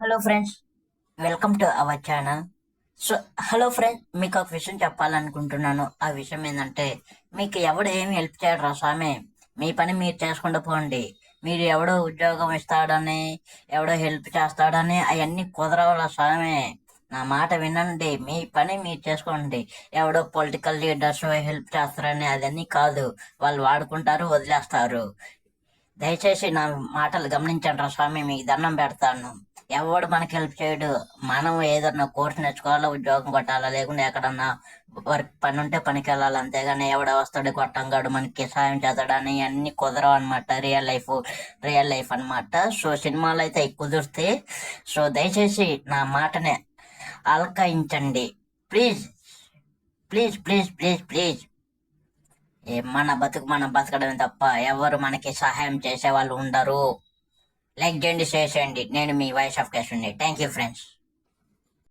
Hello friends welcome to our channel so hello friends మీకు ఒక విషయం చెప్పాలనుకుంటున్నాను. ఆ విషయం ఏంటంటే మీకు ఎవడు ఏమి హెల్ప్ చేయడరా స్వామి? మీ పని మీరు చేసుకుంటూ పోండి. మీరు ఎవడో ఉద్యోగం ఇస్తాడని ఎవడో హెల్ప్ చేస్తాడని అవన్నీ కుదరవుల స్వామి. నా మాట వినండి. మీ పని మీరు చేసుకోండి. ఎవడో పొలిటికల్ లీడర్స్ హెల్ప్ చేస్తారని అదన్నీ కాదు. వాళ్ళు వాడుకుంటారు వదిలేస్తారు. దయచేసి నా మాటలు గమనించండి రా స్వామి. మీకు దండం పెడతాను. ఎవడు మనకి హెల్ప్ చేయడు. మనం ఏదన్నా కోర్సు నేర్చుకోవాలా ఉద్యోగం కొట్టాలా లేకుంటే ఎక్కడన్నా వర్క్ పని ఉంటే పనికి వెళ్ళాలి అంతేగాని ఎవడ వస్తాడు కొట్టంగాడు మనకి సాయం చేస్తాడని అన్ని కుదరవు అనమాట రియల్ లైఫ్ రియల్ లైఫ్ అన్నమాట. సో సినిమాలు అయితే కుదిరితే సో దయచేసి నా మాటని అలకాయించండి please please please please please. ఏ మన బతుకు మనం బతకడమే తప్ప ఎవరు మనకి సహాయం చేసే వాళ్ళు ఉండరు. లైక్ చేయండి షేర్ చేయండి. నేను మీ voice of cash thank you friends